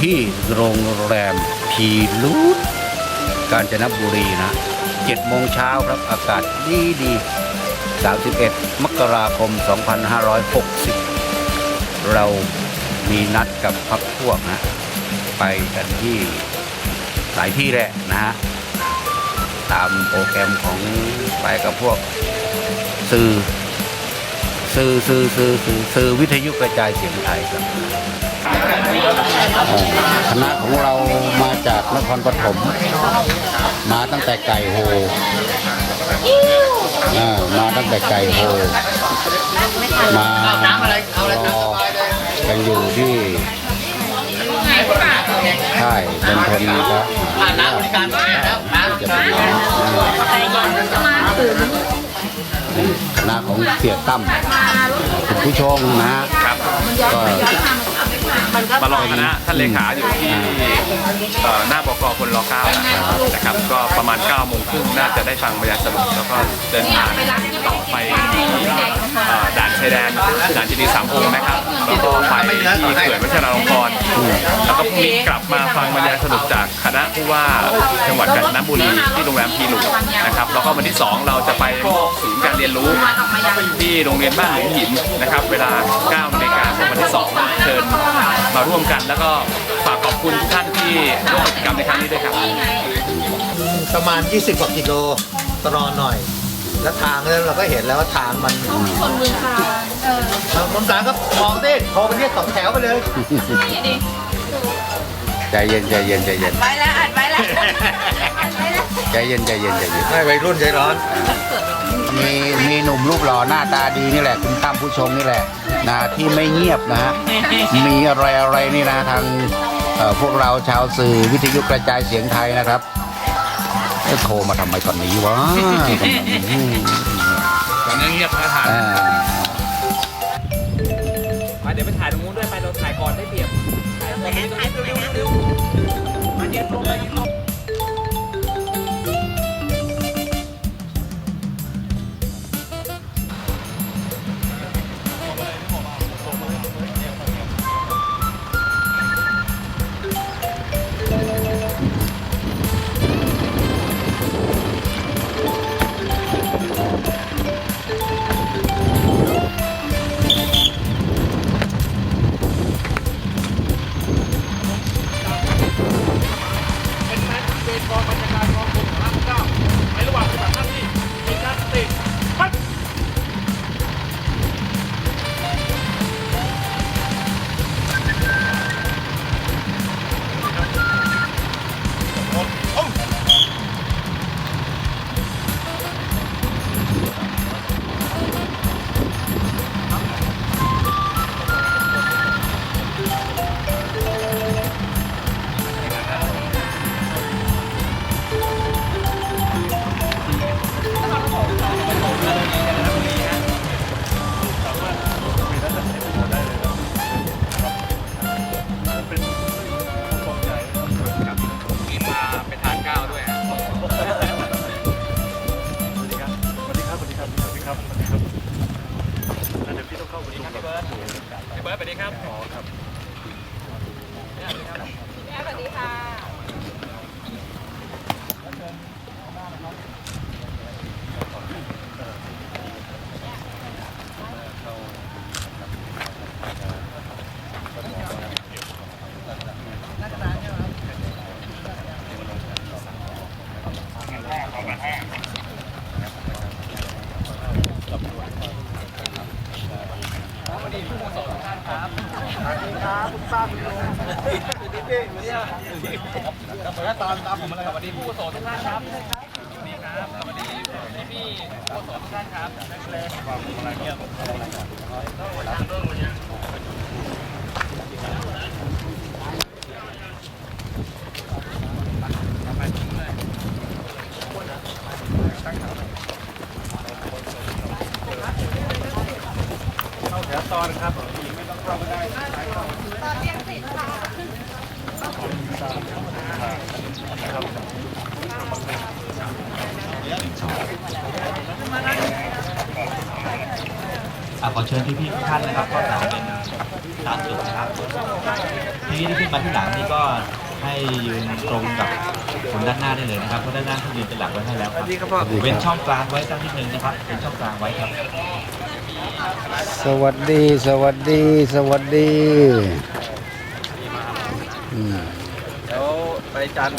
ที่โรงแรมพีลูดกาญจนบุรีนะ7โมงเช้าครับอากาศดีดี31 มกราคม 2560 เรามีนัดกับพักพวกนะ ไปกันที่หลายที่แหละนะฮะ ตามโปรแกรมของไปกับพวกสื่อ สื่อสื่อสื่อสื่อสื่อวิทยุกระจายเสียงไทยครับอ่าคณะของเรามาจากนครปฐมมาตั้งแต่ไก่โฮอ่ามาตั้งแต่ไก่โฮมารอกันอยู่ที่ค่ายเป็นทนครับผ่านน้ำบริการมาแล้วน้ำจะเป็นน้อง คณะของเสียตั้มคุณผู้ชมนะฮะครับก็มารอคณะท่านเลขาอยู่ที่เอ่อหน้าบกพลร9นะครับนะครับ ก็ประมาณ9โมงครึ่งน่าจะได้ฟังบรรยายสรุปแล้วก็เดินทางต่อไปที่เอ่อด่านชายแดนด่านจีดีสามองค์นะครับ แล้วก็ไปที่เขื่อนวัชราลงกรณ์ มาฟังบรรยายสรุปจากคณะผู้ว่าจังหวัดกาญจนบุรีที่โรงแรมพีหลุนะครับแล้วก็วันที่ 2 เราจะไปมอบศูนย์การเรียนรู้ที่โรงเรียนบ้านหลวงหินนะครับ เวลา9นาฬิกาของวันที่ 2 เชิญมาร่วมกัน แล้วก็ฝากขอบคุณทุกท่านที่ร่วมกิจกรรมในครั้งนี้ด้วยครับประมาณ 20กว่ากิโลตรอหน่อย แล้วทางเนี่ยเราก็เห็นแล้วว่าทางมันคนมือคาเออคนกลางก็มองดิโทรไปเรียกสองแถวไปเลยใจเย็นใจเย็นใจเย็นไว้แล้วอัดไว้แล้วอัดไว้แล้วใจเย็นใจเย็นใจเย็นให้วัยรุ่นใจร้อน มีมีหนุ่มรูปหล่อหน้าตาดีนี่แหละ คุณตั้มผู้ชมนี่แหละนะที่ไม่เงียบนะฮะมีอะไรอะไรนี่นะทางเอ่อพวกเราชาวสื่อวิทยุกระจายเสียงไทยนะครับเอ๊ะโทรมาทำไมตอนนี้วะอืมตอนนี้เงียบนะทางอ่ามาเดี๋ยวไปถ่ายตรงนู้นด้วย ไปเราถ่ายก่อนได้เปรียบถ่ายก่อนเร็วเร็วเเบิร์ดสวัสดีครับอ๋อครับสวัสดีค่ะสวัสดีผู้ ครับสวัสดีครับคุณป้าคุณลุงคุณดิ๊กเนี่ยแล้วัสดีตอนตามผมอะไรคสวัสดีผู้โสดทุกท่านครับสวัสดีครับสวัสดีพี่ผู้โสดทุกท่านครับนักเลงความอะไรเงี้ยวกับอะไรกันต้องไปยางเรื่อเลยเนี่ตอนครับ ขอเชิญที่พี่ทุกท่านนะครับก็จะเป็นตามจุดนะครับ ทีนี้ที่ขึ้นมาที่หลังนี่ก็ให้ยืนตรงกับคนด้านหน้าได้เลยนะครับเพราะด้านหน้าที่ยืนเป็นหลักไว้ให้แล้วครับเว้นช่องกลางไว้สักนิดนึงนะครับเป็นช่องกลางไว้ครับ สวัสดีสวัสดีสวัสดีอืมแล้วไปจาน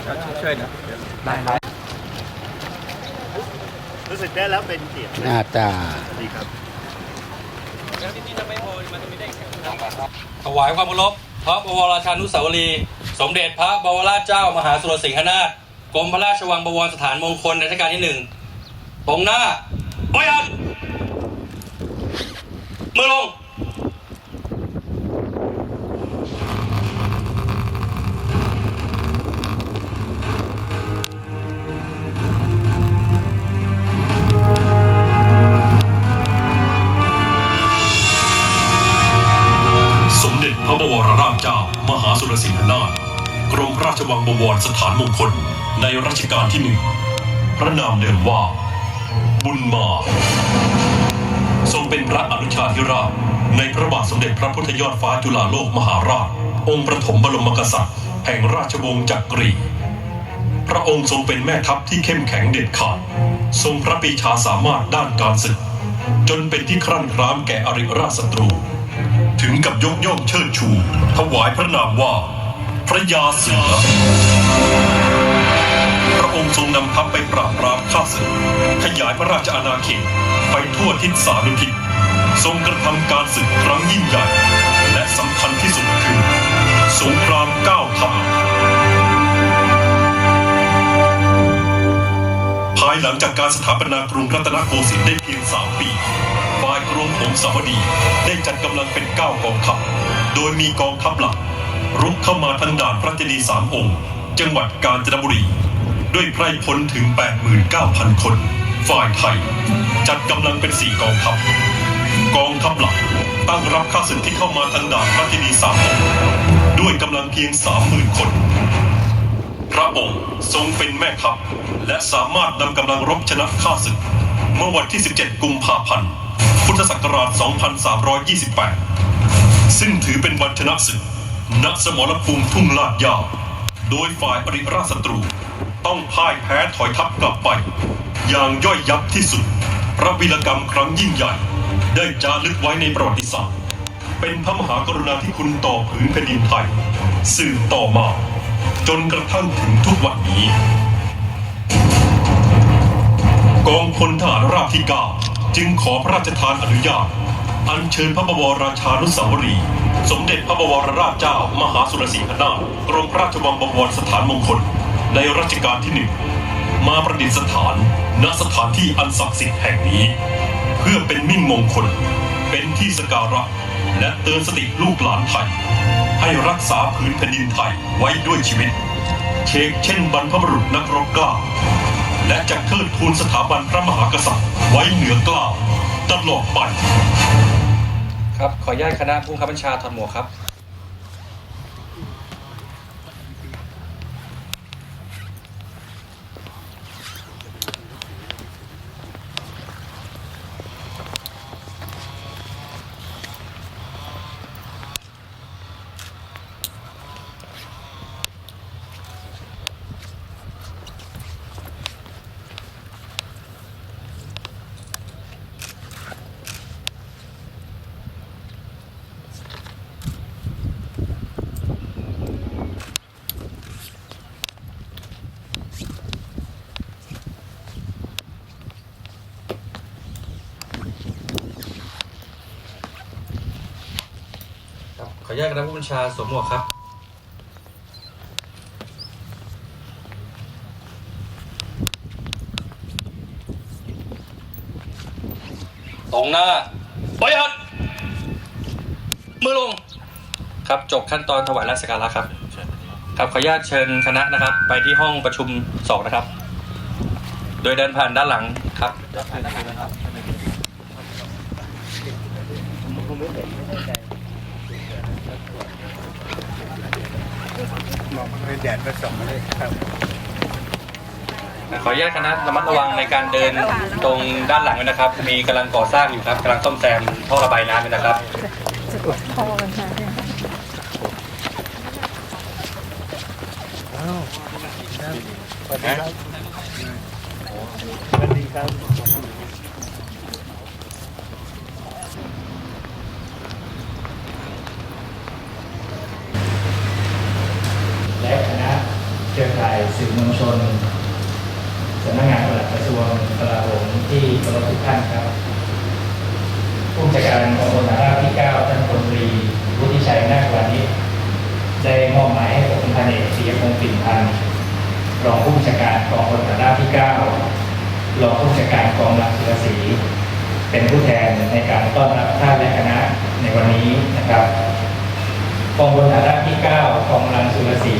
ช่วยหน่อยได้ได้รู้สึกได้แล้วเป็นเกียรติหน้าตาดีครับถวายความเคารพพระบรมราชานุสาวรีย์สมเด็จพระบวรราชเจ้ามหาสุรสิงหนาถกรมพระราชวังบวรสถานมงคลในรัชกาลที่หนึ่งตรงหน้าปล่อยอัน มือลง สมเด็จพระบวรราชเจ้า มหาสุรสิงหนาถกรมราชวังบวรสถานมงคล ในรัชกาลที่หนึ่ง พระนามเดิมว่า บุญมา รงเป็นพระอนุชาธิราช ในพระบาทสมเด็จพระพุทธยอดฟ้าจุฬาโลกมหาราช องค์ประถมบรมกษัตริย์ แห่งราชวงศ์จักรี พระองค์ทรงเป็นแม่ทัพที่เข้มแข็งเด็ดขาด ทรงพระปีชาสามารถด้านการศึก จนเป็นที่ครั่นคร้ามแก่อริราชศัตรู ถึงกับยกย่องเชิดชู ถวายพระนามว่า พระยาเสือ พระองค์ทรงนำทัพไปปราบปรามข้าศึก ขยายพระราชอาณาเขต ไปทั่วทิศสานุทิศทรงกระทำการศึกครั้งยิ่งใหญ่ และสำคัญที่สุดคือ สงครามก้าวทัพภายหลังจากการสถาปนากรุงรัตนโกสินทร์ได้เพียง3ปีฝ่ายกรมผงสาวดีได้จัดกำลังเป็น9กองทัพ โดยมีกองทัพหลักรุกเข้ามาทางด่านพระเจดีย์สามองค์ จังหวัดกาญจนบุรี ด้วยไพรพลถึง 89,000 คน ฝ่ายไทย จัดกำลังเป็น4กองทัพ กองทัพหลักตั้งรับข้าศึกที่เข้ามาทางด่านพระเจดีสามองค์ด้วยกำลังเพียง30,000คน พระองค์ทรงเป็นแม่ทัพ และสามารถนำกำลังรบชนะข้าศึก เมื่อวันที่ 17 กุมภาพันธ์ พุทธศักราช 2328 ซึ่งถือเป็นวันชนะศึกณสมรภูมิทุ่งลาดยาว โดยฝ่ายอริราชศัตรู ต้องพ่ายแพ้ถอยทัพกลับไป อย่างย่อยยับที่สุด พระวีรกรรมครั้งยิ่งใหญ่ ได้จารึกไว้ในประวัติศาสตร์ เป็นพระมหากรุณาธิคุณต่อผืนแผ่นดินไทย สืบต่อมา จนกระทั่งถึงทุกวันนี้ กองพลทหารราบที่9จึงขอพระราชทานอนุญาต อัญเชิญพระบวรราชานุสาวรีย์สมเด็จพระบวรราชเจ้า มหาสุรสิงหนาถกรมพระราชวังบวรสถานมงคล ในรัชกาลที่หนึ่ง มาประดิษฐานณสถานที่อันศักดิ์สิทธิ์แห่งนี้ เพื่อเป็นมิ่งมงคล เป็นที่สการะ และเตือนสติลูกหลานไทย ให้รักษาพื้นแผ่นดินไทยไว้ด้วยชีวิต เชกเช่นบรรพบุรุษนักรบกล้า และจะเทิดทูนสถาบันพระมหากษัตริย์ไว้เหนือกล้าตลอดไป ครับ ขออนุญาตคณะผู้บังคับบัญชาถอดหมวกครับ ญาตคณะผู้บัญชาสวมหมวกครับ ตรงหน้าปล่อยหัดมือลง ครับจบขั้นตอนถวายราชการแล้วครับ ครับขออนุญาตเชิญคณะนะครับ ไปที่ห้องประชุมสองนะครับ โดยเดินผ่านด้านหลังครับม องให้แดดก็ส่องมาเลยครับขออนุญาตคณะระมัดระวังในการเดินตรงด้านหลังด้วยนะครับ มีกำลังก่อสร้างอยู่ครับกำลังซ่อมแซมท่อระบายน้ำอยู่นะครับและคณะเครือข่ายสื่อมวลชนสำนักงานปลัดกระทรวงกลาโหมที่เคารพ ท่านครับผู้จัดการกองพลทหารราบที่9ท่านพลตรีวุฒิชัยนาควานิชได้มอบหมายให้ผมพันเอกปิยพงศ์ปิ่นพันธ์รองผู้บัญชาการกองพลทหารที่9รองผู้บัญชาการกองหลักสุรศรีเป็นผู้แทนในการต้อนรับท่านและคณะในวันนี้นะครับกองพลฐารที่ 9 กองกำลังสุรศรี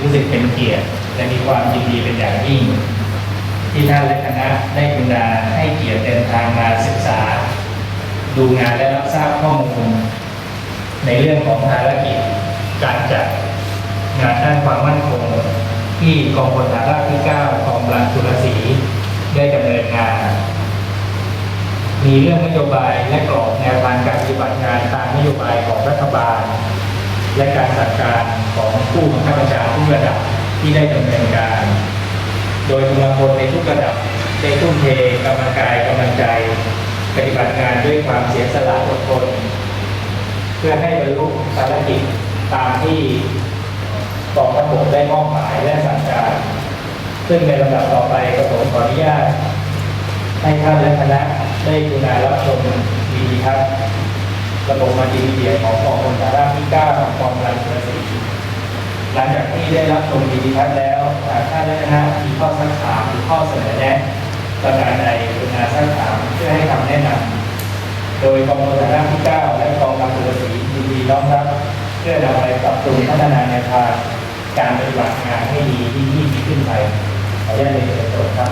รู้สึกเป็นเกียรติและมีความยินดีเป็นอย่างยิ่ง ที่ท่านและคณะได้กรุณาให้เกียรติเดินทางมาศึกษา ดูงานและรับทราบข้อมูล ในเรื่องของภารกิจการจัดงานด้านความมั่นคง ที่กองพลฐานราบที่ 9 กองกำลังสุรศรีได้ดำเนินงาน มีเรื่องนโยบายและกรอบแนวทางการปฏิบัติงานตามนโยบายของรัฐบาล และการสั่งการของผู้บังคับบัญชาทุกระดับที่ได้ดำเนินการ โดยกำลังพลในทุกระดับได้ทุ่มเทกำลังกายกำลังใจ ปฏิบัติงานด้วยความเสียสละอดทน เพื่อให้บรรลุภารกิจตามที่กองทัพบกได้มอบหมายและสั่งการซึ่งในลำดับต่อไปกระผมขออนุญาต ให้ท่านและคณะได้กรุณารับชมวีดีทัศน์ระบบมัลติมีเดียของกองพลฐาราบที่9ของกองกำลังสุรศรี หลังจากที่ได้รับชมวิดีทัศน์แล้วหากท่านและคณะมีข้อสักถามหรือข้อเสนอแนะประการใดกรุณาสักถามเพื่อให้คำแนะนำโดยกองพลฐาราที่ 9 และกองกำลังสุรศรียินดีน้อมรับเพื่อนำไปปรับปรุงพัฒนาแนวทางการปฏิบัติงานให้ดีที่ยิ่งขึ้นไปขออนุญาตเรียนเชิญครับ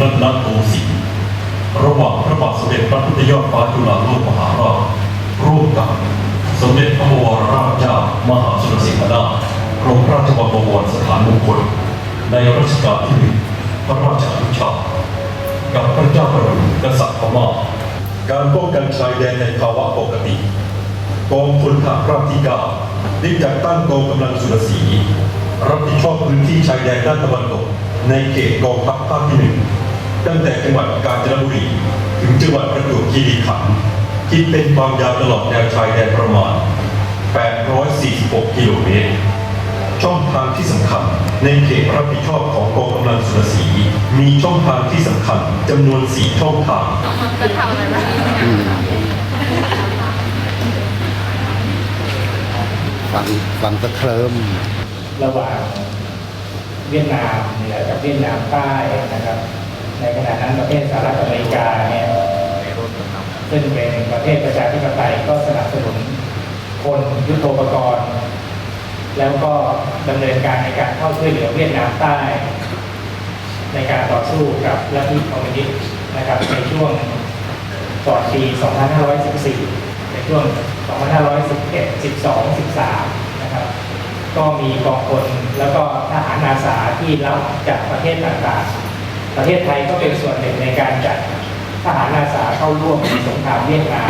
รัตนโกสินทร์ระหว่างพระบาทสมเด็จพระพุทธยอดฟ้าจุฬาโลกมหาราชร่วมกับ สมเด็จพระบวรราชเจ้ามหาสุรสิงหนาถกรมราชวังบวรสถานมงคลในรัชกาลที่หนึ่งพระราชอนุชากับพระเจ้าประดุกษัตริย์พม่าการป้องกันชายแดนในภาวะปกติกองพลทหารราบที่เก้าได้จัดตั้งกองกำลังสุรศรีรับผิดชอบพื้นที่ชายแดนด้านตะวันตกในเขตกองทัพภาคที่หนึ่ง ตั้งแต่จังหวัดกาญจนบุรี ถึงจังหวัดประจวบคีรีขันธ์คิดเป็นความยาวตลอดแนวชายแดนประมาณ 846 กิโลเมตร ช่องทางที่สำคัญในเขตรับผิดชอบของกองกำลังสุรศรีมีช่องทางที่สำคัญจำนวน 4 ช่องทางฟังฟังสะเคลิมระหว่างเวียดนามเหนือกับเวียดนามใต้นะครับ ในขณะนั้นประเทศสหรัฐอเมริกาเนี่ยซึ่งเป็นประเทศประชาธิปไตยก็สนับสนุนคนยุทโธปกรณ์ แล้วก็ดำเนินการในการเข้าช่วยเหลือเวียดนามใต้ ในการต่อสู้กับลัทธิคอมมิวนิสต์นะครับในช่วงก่อนปี 2514 ในช่วง 2511 12 13 นะครับ ก็มีกองพลแล้วก็ทหารอาสาที่รับจากประเทศต่างๆ ประเทศไทยก็เป็นส่วนหนึ่งในการจัดทหารอาสาเข้าร่วมสงครามเวียดนาม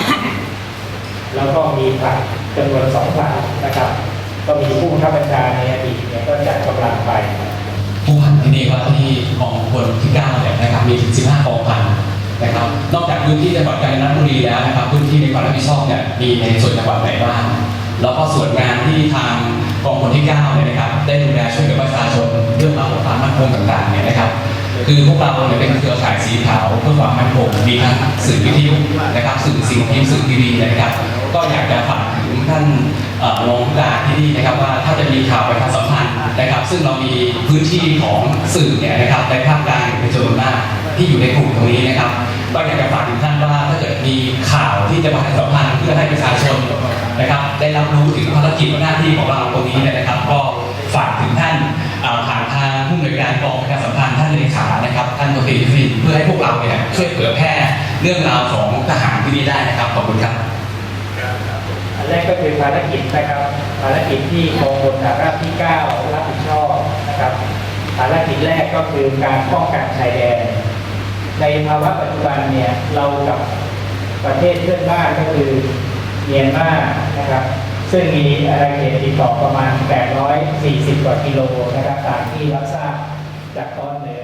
แล้วก็มีผลัดจำนวนสองผลัดนะครับ ก็มีผู้บังคับบัญชาในอดีตเนี่ยก็จัดกำลังไปผู้พันที่นี่ก็ที่กองพลที่9เนี่ยนะครับมีถึง 15กองพันนะครับนอกจากพื้นที่จังหวัดกาญจนบุรีแล้วนะครับพื้นที่ในความรับผิดชอบเนี่ยมีในส่วนจังหวัดไหนบ้างแล้วก็ส่วนงานที่ทางกองพลที่9เนี่ยนะครับได้ดูแลช่วยเหลือประชาชนเรื่องราวของความมั่นคงต่างๆเนี่ยนะครับ คือพวกเราเนี่ยเป็นเครือข่ายสีขาวเพื่อความมั่นคงมีทั้งสื่อวิทยุนะครับสื่อสิ่งพิมพ์สื่อทีวีนะครับ ก็อยากจะฝากถึงท่านรองผู้การที่นี่นะครับว่าถ้าจะมีข่าวประชาสัมพันธ์นะครับ ซึ่งเรามีพื้นที่ของสื่อเนี่ยนะครับในภาคกลางเป็นจำนวนมากที่อยู่ในกลุ่มตรงนี้นะครับก็อยากจะฝากถึงท่านว่าถ้าเกิดมีข่าวที่จะประชาสัมพันธ์เพื่อให้ประชาชนนะครับ ได้รับรู้ถึงภารกิจหน้าที่ของเราตรงนี้นะครับ ก็ฝากถึงท่านผ่าน ผู้อำนวยการกองประชาสัมพันธ์ท่านเลขานะครับท่านตัวตีฟินเพื่อให้พวกเราเนี่ยช่วยเผยแพร่เรื่องราวของทหารที่นี่ได้นะครับขอบคุณครับอันแรกก็คือภารกิจนะครับ ภารกิจที่กองพลฐานราบที่ 9 รับผิดชอบนะครับ ภารกิจแรกก็คือการป้องกันชายแดน ในภาวะปัจจุบันเนี่ยเรากับประเทศเพื่อนบ้านก็คือเมียนมานะครับ ซึ่งมีอาณาเขตติดต่อประมาณ 840 กว่ากิโลนะครับตามที่รับทราบจากตอนเหนือ